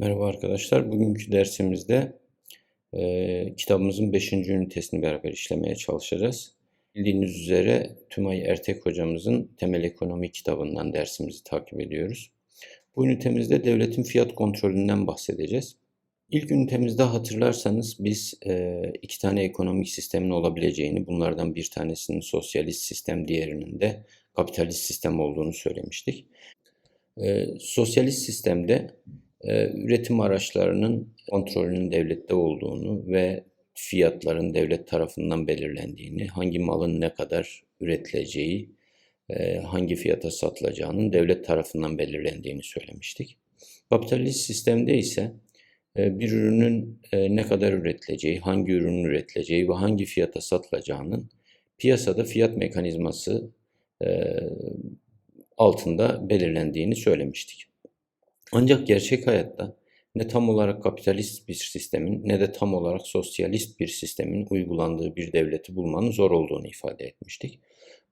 Merhaba arkadaşlar. Bugünkü dersimizde e, kitabımızın 5. ünitesini beraber işlemeye çalışacağız. Bildiğiniz üzere Tümay Ertek hocamızın Temel Ekonomi kitabından dersimizi takip ediyoruz. Bu ünitemizde devletin fiyat kontrolünden bahsedeceğiz. İlk ünitemizde hatırlarsanız biz e, iki tane ekonomik sistemin olabileceğini, bunlardan bir tanesinin sosyalist sistem, diğerinin de kapitalist sistem olduğunu söylemiştik. E, sosyalist sistemde üretim araçlarının kontrolünün devlette olduğunu ve fiyatların devlet tarafından belirlendiğini, hangi malın ne kadar üretileceği, e, hangi fiyata satılacağının devlet tarafından belirlendiğini söylemiştik. Kapitalist sistemde ise e, bir ürünün e, ne kadar üretileceği, hangi ürünün üretileceği ve hangi fiyata satılacağının piyasada fiyat mekanizması e, altında belirlendiğini söylemiştik. Ancak gerçek hayatta ne tam olarak kapitalist bir sistemin ne de tam olarak sosyalist bir sistemin uygulandığı bir devleti bulmanın zor olduğunu ifade etmiştik.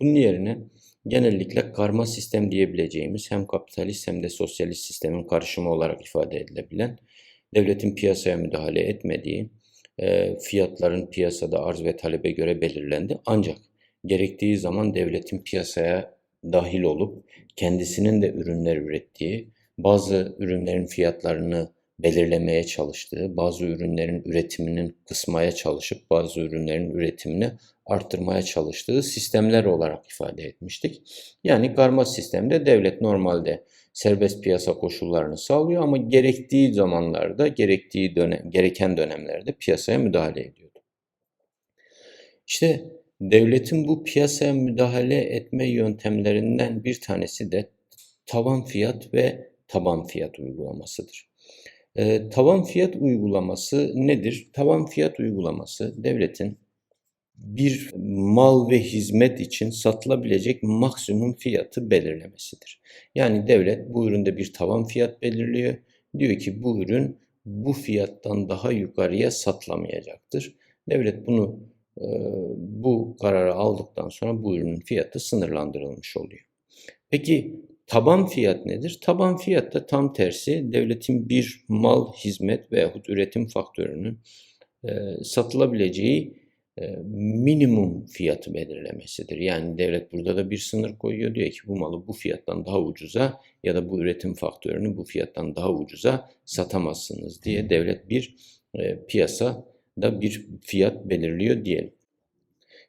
Bunun yerine genellikle karma sistem diyebileceğimiz hem kapitalist hem de sosyalist sistemin karışımı olarak ifade edilebilen, devletin piyasaya müdahale etmediği, e, fiyatların piyasada arz ve talebe göre belirlendi. Ancak gerektiği zaman devletin piyasaya dahil olup kendisinin de ürünler ürettiği, bazı ürünlerin fiyatlarını belirlemeye çalıştığı, bazı ürünlerin üretiminin kısmaya çalışıp bazı ürünlerin üretimini arttırmaya çalıştığı sistemler olarak ifade etmiştik. Yani karma sistemde devlet normalde serbest piyasa koşullarını sağlıyor ama gerektiği zamanlarda, gerektiği dönem, gereken dönemlerde piyasaya müdahale ediyordu. İşte devletin bu piyasaya müdahale etme yöntemlerinden bir tanesi de tavan fiyat ve taban fiyat uygulamasıdır. E, taban fiyat uygulaması nedir? Taban fiyat uygulaması devletin bir mal ve hizmet için satılabilecek maksimum fiyatı belirlemesidir. Yani devlet bu üründe bir tavan fiyat belirliyor. Diyor ki bu ürün bu fiyattan daha yukarıya satılamayacaktır. Devlet bunu e, bu kararı aldıktan sonra bu ürünün fiyatı sınırlandırılmış oluyor. Peki Taban fiyat nedir? Taban fiyat da tam tersi devletin bir mal, hizmet veyahut üretim faktörünün e, satılabileceği e, minimum fiyatı belirlemesidir. Yani devlet burada da bir sınır koyuyor. Diyor ki bu malı bu fiyattan daha ucuza ya da bu üretim faktörünü bu fiyattan daha ucuza satamazsınız diye devlet bir e, piyasada bir fiyat belirliyor diyelim.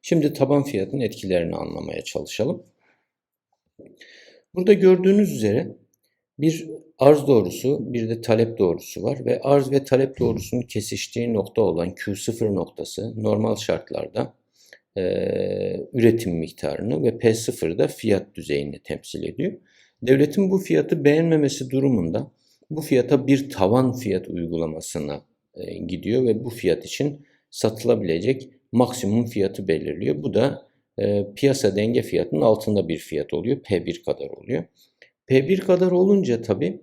Şimdi taban fiyatın etkilerini anlamaya çalışalım. Burada gördüğünüz üzere bir arz doğrusu bir de talep doğrusu var ve arz ve talep doğrusunun kesiştiği nokta olan Q0 noktası normal şartlarda e, üretim miktarını ve P0'da fiyat düzeyini temsil ediyor. Devletin bu fiyatı beğenmemesi durumunda bu fiyata bir tavan fiyat uygulamasına e, gidiyor ve bu fiyat için satılabilecek maksimum fiyatı belirliyor. Bu da e, piyasa denge fiyatının altında bir fiyat oluyor. P1 kadar oluyor. P1 kadar olunca tabii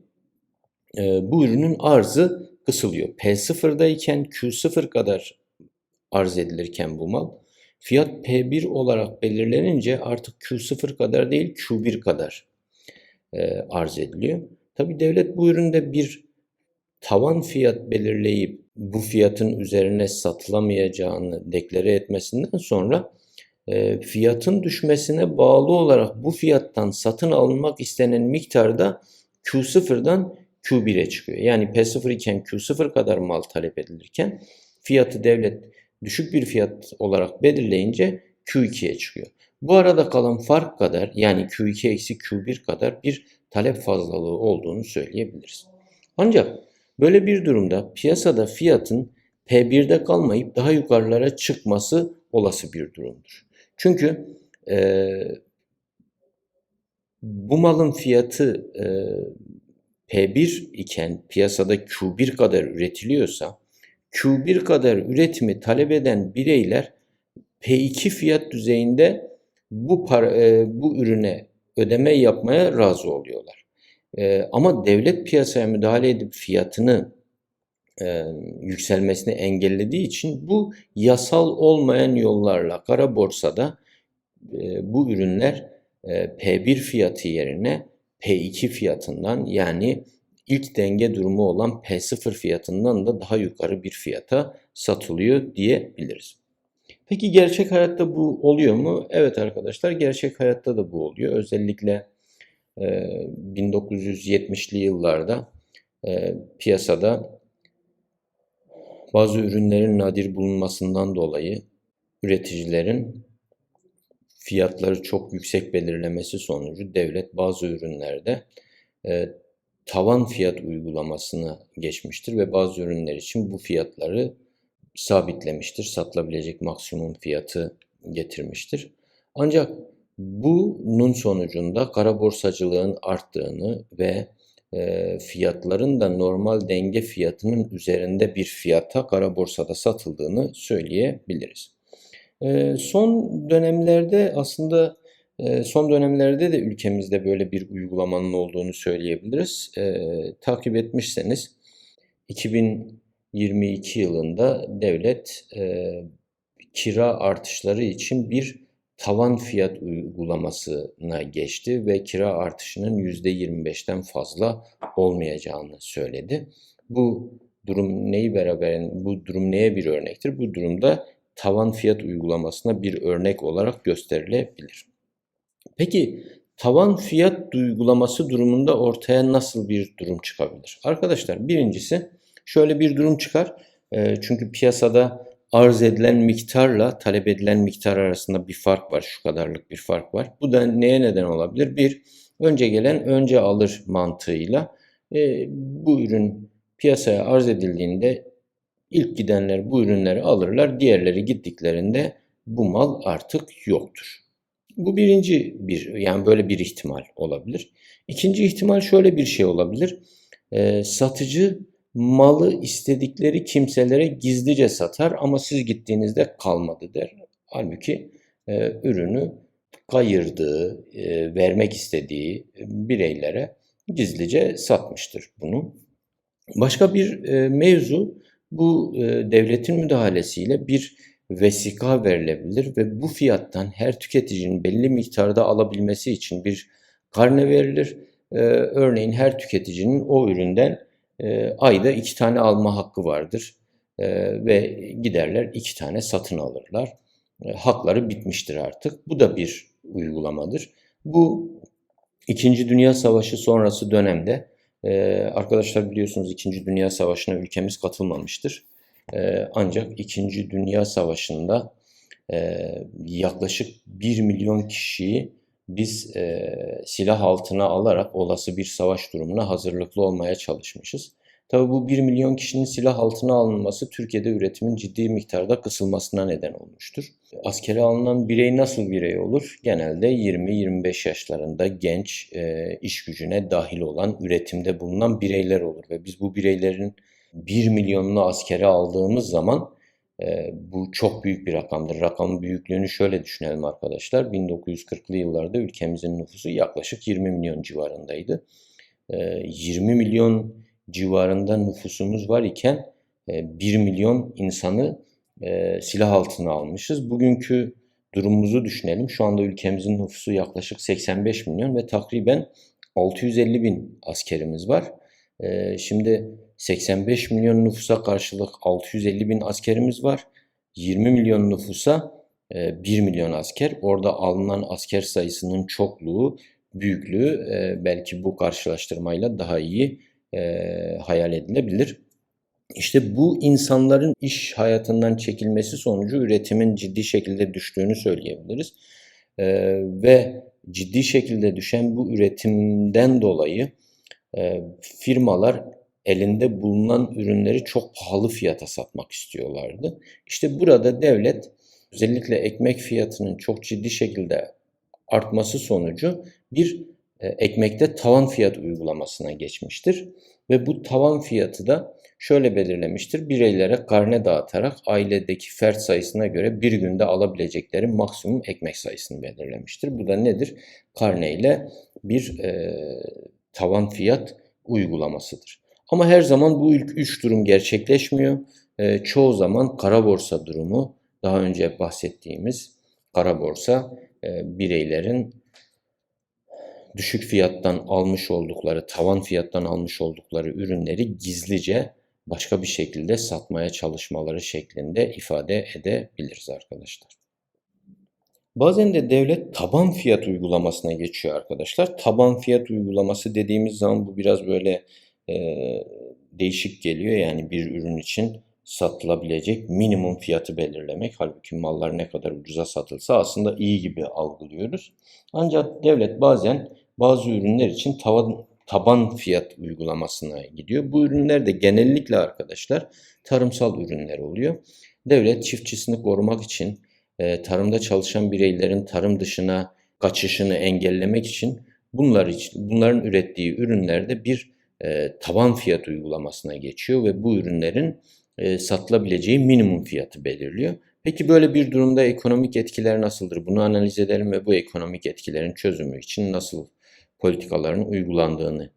e, bu ürünün arzı kısılıyor. P0'dayken Q0 kadar arz edilirken bu mal fiyat P1 olarak belirlenince artık Q0 kadar değil Q1 kadar e, arz ediliyor. Tabi devlet bu üründe bir tavan fiyat belirleyip bu fiyatın üzerine satılamayacağını deklare etmesinden sonra e, fiyatın düşmesine bağlı olarak bu fiyattan satın alınmak istenen miktarda Q0'dan Q1'e çıkıyor. Yani P0 iken Q0 kadar mal talep edilirken fiyatı devlet düşük bir fiyat olarak belirleyince Q2'ye çıkıyor. Bu arada kalan fark kadar yani Q2 eksi Q1 kadar bir talep fazlalığı olduğunu söyleyebiliriz. Ancak böyle bir durumda piyasada fiyatın P1'de kalmayıp daha yukarılara çıkması olası bir durumdur. Çünkü e, bu malın fiyatı e, P1 iken piyasada Q1 kadar üretiliyorsa Q1 kadar üretimi talep eden bireyler P2 fiyat düzeyinde bu para, e, bu ürüne ödeme yapmaya razı oluyorlar. E, ama devlet piyasaya müdahale edip fiyatını e, yükselmesini engellediği için bu yasal olmayan yollarla kara borsada e, bu ürünler e, P1 fiyatı yerine P2 fiyatından yani ilk denge durumu olan P0 fiyatından da daha yukarı bir fiyata satılıyor diyebiliriz. Peki gerçek hayatta bu oluyor mu? Evet arkadaşlar gerçek hayatta da bu oluyor. Özellikle e, 1970'li yıllarda e, piyasada bazı ürünlerin nadir bulunmasından dolayı üreticilerin fiyatları çok yüksek belirlemesi sonucu devlet bazı ürünlerde e, tavan fiyat uygulamasına geçmiştir ve bazı ürünler için bu fiyatları sabitlemiştir. Satılabilecek maksimum fiyatı getirmiştir. Ancak bunun sonucunda kara borsacılığın arttığını ve e, fiyatların da normal denge fiyatının üzerinde bir fiyata kara borsada satıldığını söyleyebiliriz. E, son dönemlerde aslında e, son dönemlerde de ülkemizde böyle bir uygulamanın olduğunu söyleyebiliriz. E, takip etmişseniz 2022 yılında devlet e, kira artışları için bir tavan fiyat uygulamasına geçti ve kira artışının %25'ten fazla olmayacağını söyledi. Bu durum neyi beraber bu durum neye bir örnektir? Bu durumda tavan fiyat uygulamasına bir örnek olarak gösterilebilir. Peki tavan fiyat uygulaması durumunda ortaya nasıl bir durum çıkabilir? Arkadaşlar birincisi şöyle bir durum çıkar. Çünkü piyasada arz edilen miktarla talep edilen miktar arasında bir fark var. Şu kadarlık bir fark var. Bu da neye neden olabilir? Bir, önce gelen önce alır mantığıyla e, bu ürün piyasaya arz edildiğinde ilk gidenler bu ürünleri alırlar. Diğerleri gittiklerinde bu mal artık yoktur. Bu birinci bir yani böyle bir ihtimal olabilir. İkinci ihtimal şöyle bir şey olabilir. E, satıcı malı istedikleri kimselere gizlice satar ama siz gittiğinizde kalmadı der. Halbuki e, ürünü kayırdığı, e, vermek istediği bireylere gizlice satmıştır bunu. Başka bir e, mevzu bu e, devletin müdahalesiyle bir vesika verilebilir ve bu fiyattan her tüketicinin belli miktarda alabilmesi için bir karne verilir. E, örneğin her tüketicinin o üründen e, ayda iki tane alma hakkı vardır e, ve giderler iki tane satın alırlar. E, hakları bitmiştir artık. Bu da bir uygulamadır. Bu İkinci Dünya Savaşı sonrası dönemde e, arkadaşlar biliyorsunuz İkinci Dünya Savaşı'na ülkemiz katılmamıştır. E, ancak İkinci Dünya Savaşı'nda e, yaklaşık 1 milyon kişiyi biz e, silah altına alarak olası bir savaş durumuna hazırlıklı olmaya çalışmışız. Tabi bu 1 milyon kişinin silah altına alınması Türkiye'de üretimin ciddi miktarda kısılmasına neden olmuştur. Askere alınan birey nasıl birey olur? Genelde 20-25 yaşlarında genç, e, iş gücüne dahil olan, üretimde bulunan bireyler olur. Ve biz bu bireylerin 1 milyonunu askere aldığımız zaman e, bu çok büyük bir rakamdır. Rakamın büyüklüğünü şöyle düşünelim arkadaşlar. 1940'lı yıllarda ülkemizin nüfusu yaklaşık 20 milyon civarındaydı. E, 20 milyon civarında nüfusumuz var iken e, 1 milyon insanı e, silah altına almışız. Bugünkü durumumuzu düşünelim. Şu anda ülkemizin nüfusu yaklaşık 85 milyon ve takriben 650 bin askerimiz var. E, şimdi 85 milyon nüfusa karşılık 650 bin askerimiz var. 20 milyon nüfusa 1 e, milyon asker. Orada alınan asker sayısının çokluğu, büyüklüğü e, belki bu karşılaştırmayla daha iyi e, hayal edilebilir. İşte bu insanların iş hayatından çekilmesi sonucu üretimin ciddi şekilde düştüğünü söyleyebiliriz. Ve ciddi şekilde düşen bu üretimden dolayı firmalar elinde bulunan ürünleri çok pahalı fiyata satmak istiyorlardı. İşte burada devlet özellikle ekmek fiyatının çok ciddi şekilde artması sonucu bir e, ekmekte tavan fiyat uygulamasına geçmiştir. Ve bu tavan fiyatı da şöyle belirlemiştir. Bireylere karne dağıtarak ailedeki fert sayısına göre bir günde alabilecekleri maksimum ekmek sayısını belirlemiştir. Bu da nedir? Karne ile bir e, tavan fiyat uygulamasıdır. Ama her zaman bu ilk üç durum gerçekleşmiyor. E, çoğu zaman kara borsa durumu daha önce bahsettiğimiz kara borsa e, bireylerin düşük fiyattan almış oldukları, tavan fiyattan almış oldukları ürünleri gizlice başka bir şekilde satmaya çalışmaları şeklinde ifade edebiliriz arkadaşlar. Bazen de devlet taban fiyat uygulamasına geçiyor arkadaşlar. Taban fiyat uygulaması dediğimiz zaman bu biraz böyle değişik geliyor. Yani bir ürün için satılabilecek minimum fiyatı belirlemek. Halbuki mallar ne kadar ucuza satılsa aslında iyi gibi algılıyoruz. Ancak devlet bazen bazı ürünler için tavan, taban fiyat uygulamasına gidiyor. Bu ürünler de genellikle arkadaşlar tarımsal ürünler oluyor. Devlet çiftçisini korumak için tarımda çalışan bireylerin tarım dışına kaçışını engellemek için bunlar için bunların ürettiği ürünlerde bir e, taban fiyat uygulamasına geçiyor ve bu ürünlerin e, satılabileceği minimum fiyatı belirliyor. Peki böyle bir durumda ekonomik etkiler nasıldır? Bunu analiz edelim ve bu ekonomik etkilerin çözümü için nasıl politikaların uygulandığını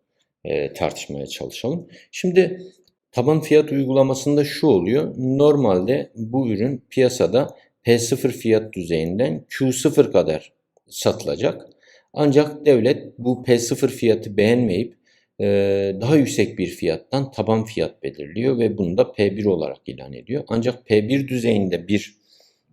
e, tartışmaya çalışalım. Şimdi taban fiyat uygulamasında şu oluyor. Normalde bu ürün piyasada P0 fiyat düzeyinden Q0 kadar satılacak. Ancak devlet bu P0 fiyatı beğenmeyip daha yüksek bir fiyattan taban fiyat belirliyor ve bunu da P1 olarak ilan ediyor. Ancak P1 düzeyinde bir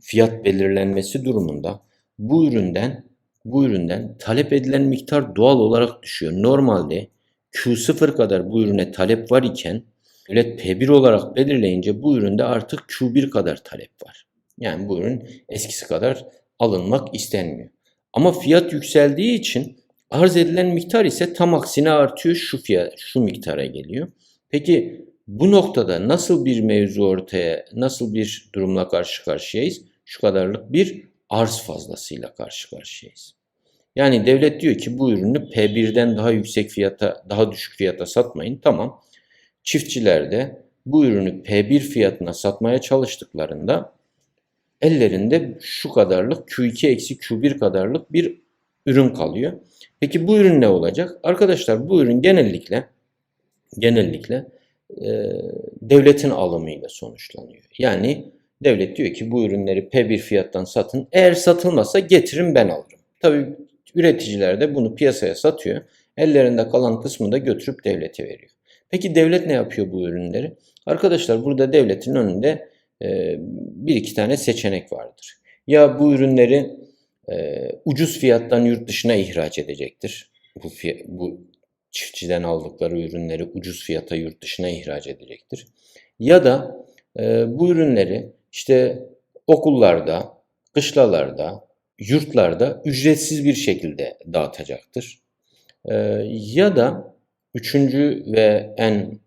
fiyat belirlenmesi durumunda bu üründen bu üründen talep edilen miktar doğal olarak düşüyor. Normalde Q0 kadar bu ürüne talep var iken devlet P1 olarak belirleyince bu üründe artık Q1 kadar talep var. Yani bu ürün eskisi kadar alınmak istenmiyor. Ama fiyat yükseldiği için arz edilen miktar ise tam aksine artıyor şu fiyat şu miktara geliyor. Peki bu noktada nasıl bir mevzu ortaya, nasıl bir durumla karşı karşıyayız? Şu kadarlık bir arz fazlasıyla karşı karşıyayız. Yani devlet diyor ki bu ürünü P1'den daha yüksek fiyata, daha düşük fiyata satmayın. Tamam. Çiftçiler de bu ürünü P1 fiyatına satmaya çalıştıklarında ellerinde şu kadarlık Q2 eksi Q1 kadarlık bir ürün kalıyor. Peki bu ürün ne olacak? Arkadaşlar bu ürün genellikle genellikle e, devletin alımıyla sonuçlanıyor. Yani devlet diyor ki bu ürünleri P1 fiyattan satın. Eğer satılmazsa getirin ben alırım. Tabii üreticiler de bunu piyasaya satıyor. Ellerinde kalan kısmını da götürüp devlete veriyor. Peki devlet ne yapıyor bu ürünleri? Arkadaşlar burada devletin önünde e, bir iki tane seçenek vardır. Ya bu ürünleri e, ucuz fiyattan yurt dışına ihraç edecektir. Bu, bu çiftçiden aldıkları ürünleri ucuz fiyata yurt dışına ihraç edecektir. Ya da e, bu ürünleri işte okullarda, kışlalarda, yurtlarda ücretsiz bir şekilde dağıtacaktır. E, ya da üçüncü ve en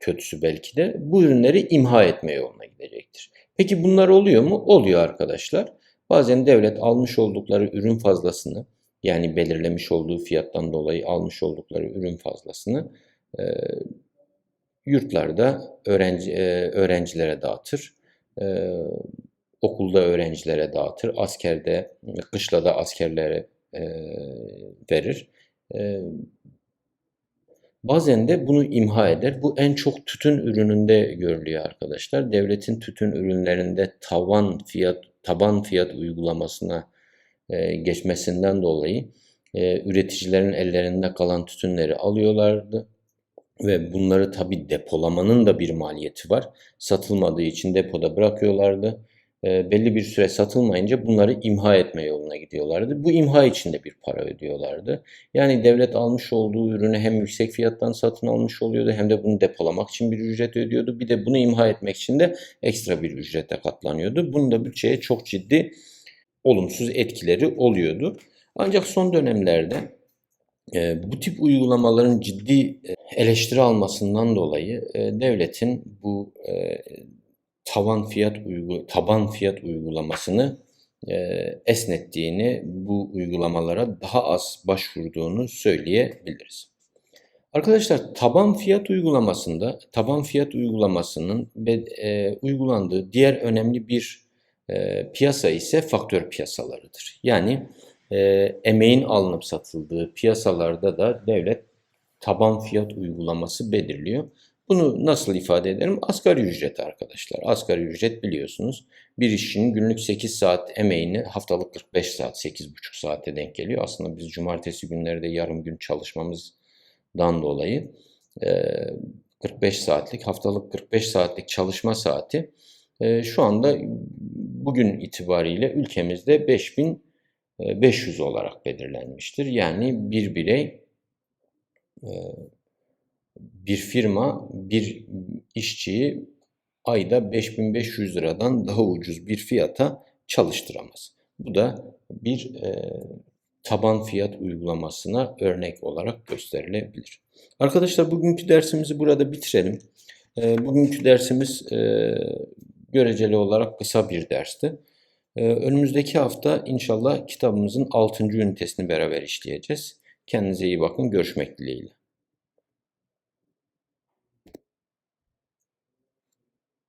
kötüsü belki de bu ürünleri imha etme yoluna gidecektir. Peki bunlar oluyor mu? Oluyor arkadaşlar. Bazen devlet almış oldukları ürün fazlasını yani belirlemiş olduğu fiyattan dolayı almış oldukları ürün fazlasını e, yurtlarda öğrenci, e, öğrencilere dağıtır. E, okulda öğrencilere dağıtır. Askerde, kışlada askerlere e, verir. E, Bazen de bunu imha eder. Bu en çok tütün ürününde görülüyor arkadaşlar. Devletin tütün ürünlerinde tavan fiyat, taban fiyat uygulamasına e, geçmesinden dolayı e, üreticilerin ellerinde kalan tütünleri alıyorlardı. Ve bunları tabi depolamanın da bir maliyeti var. Satılmadığı için depoda bırakıyorlardı e, belli bir süre satılmayınca bunları imha etme yoluna gidiyorlardı. Bu imha için de bir para ödüyorlardı. Yani devlet almış olduğu ürünü hem yüksek fiyattan satın almış oluyordu hem de bunu depolamak için bir ücret ödüyordu. Bir de bunu imha etmek için de ekstra bir ücrete katlanıyordu. Bunun da bütçeye çok ciddi olumsuz etkileri oluyordu. Ancak son dönemlerde e, bu tip uygulamaların ciddi e, eleştiri almasından dolayı e, devletin bu e, tavan fiyat uygu, taban fiyat uygulamasını e, esnettiğini, bu uygulamalara daha az başvurduğunu söyleyebiliriz. Arkadaşlar taban fiyat uygulamasında taban fiyat uygulamasının e, uygulandığı diğer önemli bir e, piyasa ise faktör piyasalarıdır. Yani e, emeğin alınıp satıldığı piyasalarda da devlet taban fiyat uygulaması belirliyor. Bunu nasıl ifade ederim? Asgari ücret arkadaşlar. Asgari ücret biliyorsunuz bir işçinin günlük 8 saat emeğini haftalık 45 saat, 8,5 saate denk geliyor. Aslında biz cumartesi günleri de yarım gün çalışmamızdan dolayı e, 45 saatlik, haftalık 45 saatlik çalışma saati şu anda bugün itibariyle ülkemizde 5500 olarak belirlenmiştir. Yani bir birey bir firma bir işçiyi ayda 5500 liradan daha ucuz bir fiyata çalıştıramaz. Bu da bir e, taban fiyat uygulamasına örnek olarak gösterilebilir. Arkadaşlar bugünkü dersimizi burada bitirelim. E, bugünkü dersimiz e, göreceli olarak kısa bir dersti. E, önümüzdeki hafta inşallah kitabımızın 6. ünitesini beraber işleyeceğiz. Kendinize iyi bakın. Görüşmek dileğiyle.